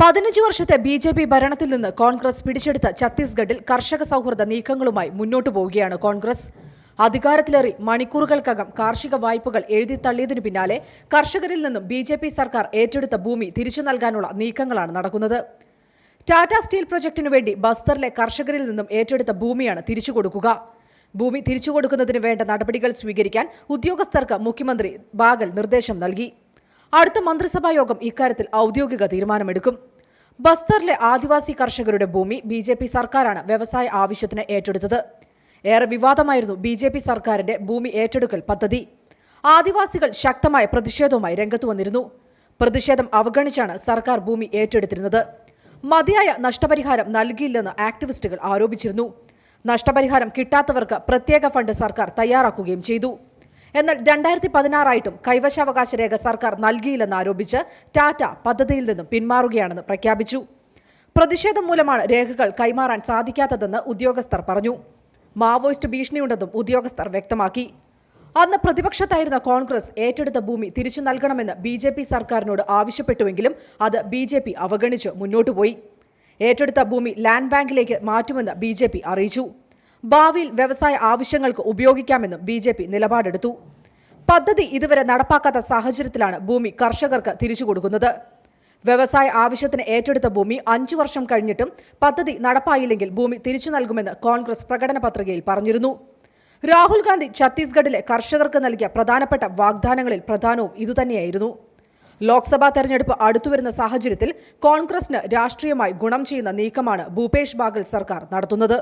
പതിനഞ്ച് വർഷത്തെ B J P ഭരണത്തിൽ നിന്ന് കോൺഗ്രസ് പിടിച്ചെടുത്ത ഛത്തീസ്ഗഡിൽ കർഷക സൗഹൃദ നീക്കങ്ങളുമായി മുന്നോട്ടു പോവുകയാണ് കോൺഗ്രസ്. അധികാരത്തിലേറി മണിക്കൂറുകൾക്കകം കാർഷിക വായ്പകൾ എഴുതി തള്ളിയതിനു പിന്നാലെ കർഷകരിൽ നിന്നും ബി ജെ പി സർക്കാർ ഏറ്റെടുത്ത ഭൂമി തിരിച്ചു നൽകാനുള്ള നീക്കങ്ങളാണ് നടക്കുന്നത്. ടാറ്റ സ്റ്റീൽ പ്രൊജക്ടിനു വേണ്ടി ബസ്തറിലെ കർഷകരിൽ നിന്നും ഏറ്റെടുത്ത ഭൂമിയാണ് തിരിച്ചു കൊടുക്കുക. ഭൂമി തിരിച്ചു കൊടുക്കുന്നതിന് വേണ്ട നടപടികൾ സ്വീകരിക്കാൻ ഉദ്യോഗസ്ഥർക്ക് മുഖ്യമന്ത്രി ബാഗൽ നിർദ്ദേശം നൽകി. അടുത്ത മന്ത്രിസഭാ യോഗം ഇക്കാര്യത്തിൽ ഔദ്യോഗിക തീരുമാനമെടുക്കും. ബസ്തറിലെ ആദിവാസി കർഷകരുടെ ഭൂമി ബി ജെ പി സർക്കാരാണ് വ്യവസായ ആവശ്യത്തിന് ഏറ്റെടുത്തത്. ഏറെ വിവാദമായിരുന്നു ബി ജെ പി സർക്കാരിന്റെ ഭൂമി ഏറ്റെടുക്കൽ പദ്ധതി. ആദിവാസികൾ ശക്തമായ പ്രതിഷേധവുമായി രംഗത്തു വന്നിരുന്നു. പ്രതിഷേധം അവഗണിച്ചാണ് സർക്കാർ ഭൂമി ഏറ്റെടുത്തിരുന്നത്. മതിയായ നഷ്ടപരിഹാരം നൽകിയില്ലെന്ന് ആക്ടിവിസ്റ്റുകൾ ആരോപിച്ചിരുന്നു. നഷ്ടപരിഹാരം കിട്ടാത്തവർക്ക് പ്രത്യേക ഫണ്ട് സർക്കാർ തയ്യാറാക്കുകയും ചെയ്തു. എന്നാൽ രണ്ടായിരത്തി പതിനാറായിട്ടും കൈവശാവകാശ രേഖ സർക്കാർ നൽകിയില്ലെന്ന് ആരോപിച്ച് ടാറ്റ പദ്ധതിയിൽ നിന്നും പിന്മാറുകയാണെന്ന് പ്രഖ്യാപിച്ചു. പ്രതിഷേധം മൂലമാണ് രേഖകൾ കൈമാറാൻ സാധിക്കാത്തതെന്ന് ഉദ്യോഗസ്ഥർ പറഞ്ഞു. മാവോയിസ്റ്റ് ഭീഷണിയുണ്ടെന്നും ഉദ്യോഗസ്ഥർ വ്യക്തമാക്കി. അന്ന് പ്രതിപക്ഷത്തായിരുന്ന കോൺഗ്രസ് ഏറ്റെടുത്ത ഭൂമി തിരിച്ചു നൽകണമെന്ന് ബി ജെ പി സർക്കാരിനോട് ആവശ്യപ്പെട്ടുവെങ്കിലും അത് ബി ജെ പി അവഗണിച്ച് മുന്നോട്ടുപോയി. ഏറ്റെടുത്ത ഭൂമി ലാൻഡ് ബാങ്കിലേക്ക് മാറ്റുമെന്ന് ബി ജെ പി അറിയിച്ചു. ഭാവിയിൽ വ്യവസായ ആവശ്യങ്ങൾക്ക് ഉപയോഗിക്കാമെന്നും ബി ജെ പി നിലപാടെടുത്തു. പദ്ധതി ഇതുവരെ നടപ്പാക്കാത്ത സാഹചര്യത്തിലാണ് ഭൂമി കർഷകർക്ക് തിരിച്ചു കൊടുക്കുന്നത്. വ്യവസായ ആവശ്യത്തിന് ഏറ്റെടുത്ത ഭൂമി അഞ്ചു വർഷം കഴിഞ്ഞിട്ടും പദ്ധതി നടപ്പായില്ലെങ്കിൽ ഭൂമി തിരിച്ചു നൽകുമെന്ന് കോൺഗ്രസ് പ്രകടന പത്രികയിൽ പറഞ്ഞിരുന്നു. രാഹുൽ ഗാന്ധി ഛത്തീസ്ഗഡിലെ കർഷകർക്ക് നൽകിയ പ്രധാനപ്പെട്ട വാഗ്ദാനങ്ങളിൽ പ്രധാനവും ഇതുതന്നെയായിരുന്നു. ലോക്സഭാ തെരഞ്ഞെടുപ്പ് അടുത്തുവരുന്ന സാഹചര്യത്തിൽ കോൺഗ്രസിന് രാഷ്ട്രീയമായി ഗുണം ചെയ്യുന്ന നീക്കമാണ് ഭൂപേഷ് ബാഗൽ സർക്കാർ നടത്തുന്നത്.